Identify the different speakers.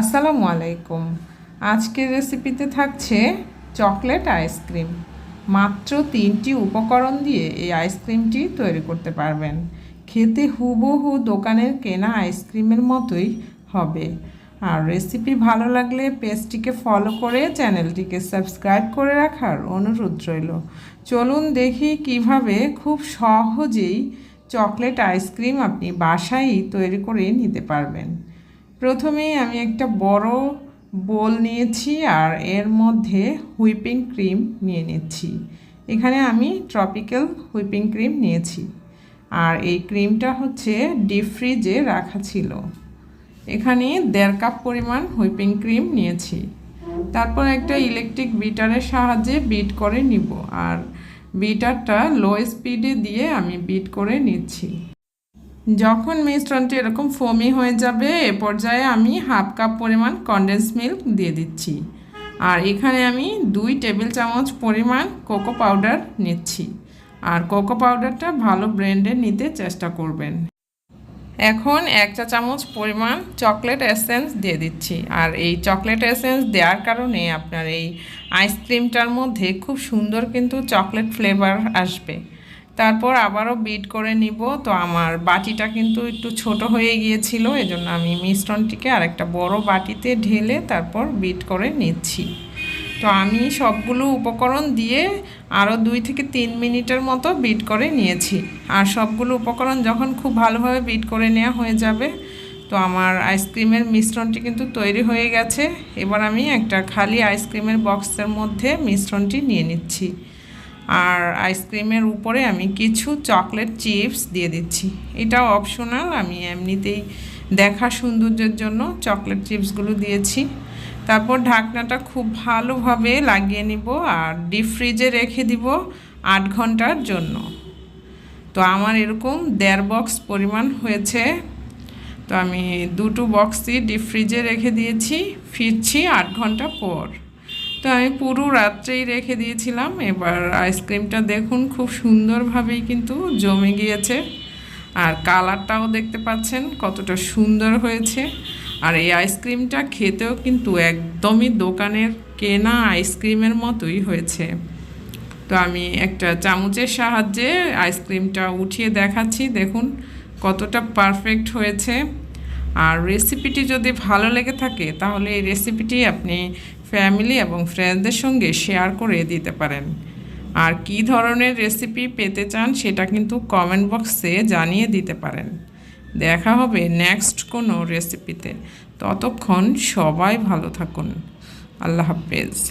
Speaker 1: আসসালামু আলাইকুম। আজকের রেসিপিতে থাকছে চকলেট আইসক্রিম মাত্র তিনটি উপকরণ দিয়ে এই আইসক্রিমটি তৈরি করতে পারবেন। খেতে হুবহু দোকানের কেনা আইসক্রিমের মতোই হবে। আর রেসিপি ভালো লাগলে পেজটিকে ফলো করে চ্যানেলটিকে সাবস্ক্রাইব করে রাখার অনুরোধ রইল। চলুন দেখি কীভাবে খুব সহজেই চকলেট আইসক্রিম আপনি বাসায় তৈরি করে নিতে পারবেন। প্রথমেই আমি একটা বড় বোল নিয়েছি আর এর মধ্যে হুইপিং ক্রিম নিয়ে নিচ্ছি। এখানে আমি ট্রপিক্যাল হুইপিং ক্রিম নিয়েছি। আর এই ক্রিমটা হচ্ছে ডিপ ফ্রিজে রাখা ছিল। এখানে দেড় কাপ পরিমাণ হুইপিং ক্রিম নিয়েছি। তারপর একটা ইলেকট্রিক বিটারের সাহায্যে বিট করে নিব। আর বিটারটা লো স্পিডে দিয়ে আমি বিট করে নিচ্ছি। যখন মিশ্রণটি এরকম ফোমি হয়ে যাবে, এ পর্যায়ে আমি হাফ কাপ পরিমাণ কনডেন্স মিল্ক দিয়ে দিচ্ছি। আর এখানে আমি দুই টেবিল চামচ পরিমাণ কোকো পাউডার নিচ্ছি। আর কোকো পাউডারটা ভালো ব্র্যান্ডের নিতে চেষ্টা করবেন। এখন এক চা চামচ পরিমাণ চকলেট এসেন্স দিয়ে দিচ্ছি। আর এই চকলেট এসেন্স দেওয়ার কারণে আপনার এই আইসক্রিমটার মধ্যে খুব সুন্দর কিন্তু চকলেট ফ্লেভার আসবে। তারপর আবারও বিট করে নিব। তো আমার বাটিটা কিন্তু একটু ছোট হয়ে গিয়েছিল, এজন্য আমি মিশ্রণটিকে আরেকটা বড় বাটিতে ঢেলে তারপর বিট করে নিচ্ছি। তো আমি সবগুলো উপকরণ দিয়ে আরও দুই থেকে তিন মিনিটের মতো বিট করে নিয়েছি। আর সবগুলো উপকরণ যখন খুব ভালোভাবে বিট করে নেওয়া হয়ে যাবে, তো আমার আইসক্রিমের মিশ্রণটি কিন্তু তৈরি হয়ে গেছে। এবার আমি একটা খালি আইসক্রিমের বক্সের মধ্যে মিশ্রণটি নিয়ে নিচ্ছি। আর আইসক্রিমের উপরে আমি কিছু চকলেট চিপস দিয়ে দিচ্ছি। এটাও অপশনাল আমি এমনিতেই দেখা সৌন্দর্যের জন্য চকলেট চিপসগুলো দিয়েছি। তারপর ঢাকনাটা খুব ভালোভাবে লাগিয়ে নিব আর ডিপ ফ্রিজে রেখে দিব আট ঘণ্টার জন্য। তো আমার এরকম দেড় বক্স পরিমাণ হয়েছে। তো আমি দুটো বক্সই ডিপ ফ্রিজে রেখে দিয়েছি, ফিরছি আট ঘণ্টা পর। তো আমি পুরো রাত্রেই রেখে দিয়েছিলাম। এবার আইসক্রিমটা দেখুন, খুব সুন্দরভাবেই কিন্তু জমে গিয়েছে। আর কালারটাও দেখতে পাচ্ছেন, কতটা সুন্দর হয়েছে। আর এই আইসক্রিমটা খেতেও কিন্তু একদমই দোকানের কেনা আইসক্রিমের মতোই হয়েছে। তো আমি একটা চামচের সাহায্যে আইসক্রিমটা উঠিয়ে দেখাচ্ছি। দেখুন, কতটা পারফেক্ট হয়েছে। আর রেসিপিটি যদি ভালো লেগে থাকে, তাহলে এই রেসিপিটি আপনি ফ্যামিলি এবং ফ্রেন্ডদের সঙ্গে শেয়ার করে দিতে পারেন। আর কি ধরনের রেসিপি পেতে চান সেটা কিন্তু কমেন্ট বক্সে জানিয়ে দিতে পারেন। দেখা হবে নেক্সট কোনো রেসিপিতে ততক্ষণ সবাই ভালো থাকুন। আল্লাহ হাফেজ।